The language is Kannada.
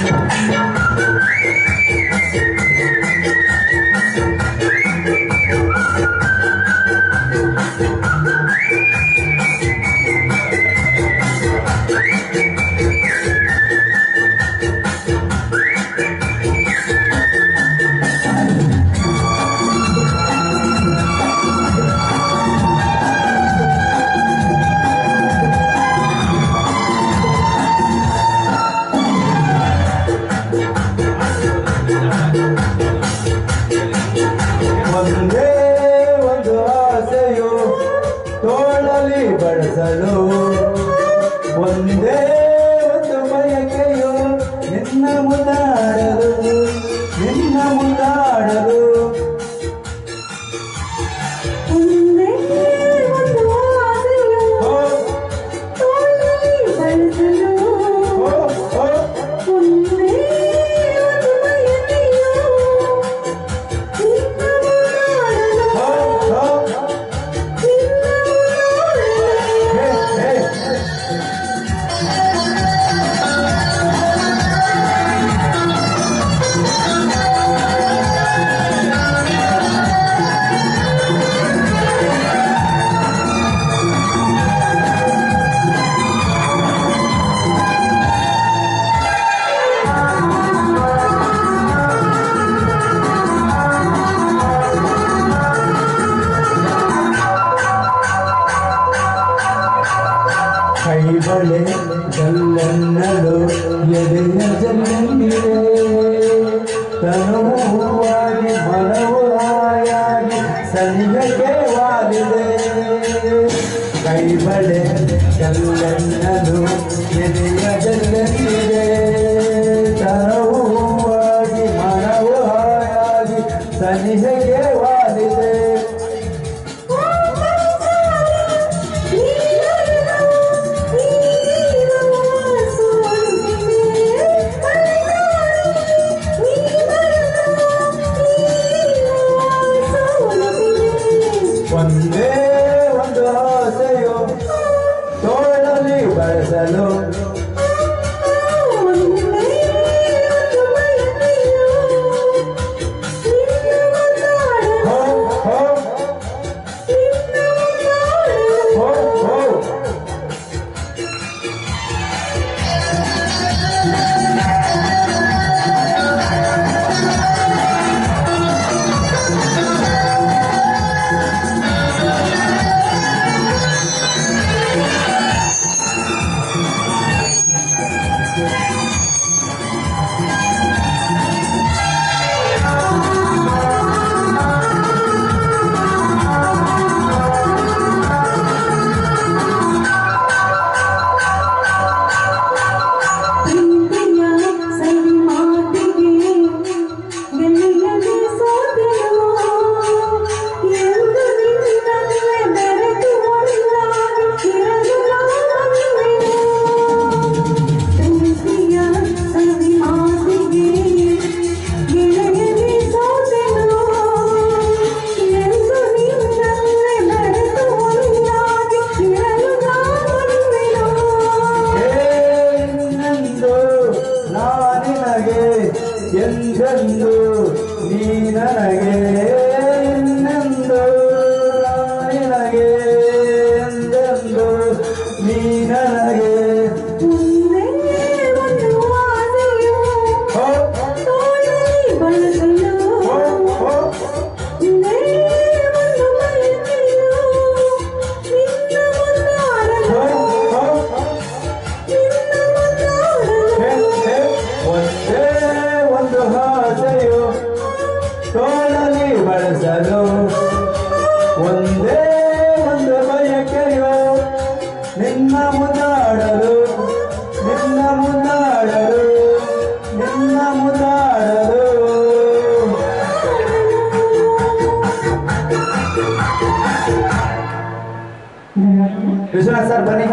Thank you. ಒಂದೇ ಒಂದು ಆಸೆಯು ತೋಳಲಿ ಬಳಸಲು. ಒಂದೇ ಬಯಕೆಯು ನಿನ್ನ ಮುದ್ದಾಡಲು ಕೈ ಕಲ್ಲನ್ನಲು ಎದೆಯ ಜಲ್ಲಂದಿದೆ ತನುವಾಗಿ ಮನವು ಹಾಯಾಗಿ ಸನಿಹಕ್ಕೆ ವಾಲಿದೆ. ಕೈ ಬಳೆ ಜಲ್ಲನ್ನಲು ಎದೆಯ ಜಲ್ಲಂದಿದೆ ತನುವಾಗಿ ಮನವು ಹಾಯಾಗಿ ಒಂದೇ लगे ನಿನ್ನ ಮುದ್ದಾಡಲು ನಿನ್ನ ಮುದ್ದಾಡಲು. ನಿನ್ನ ಸರ್ ಬನ್ನಿ.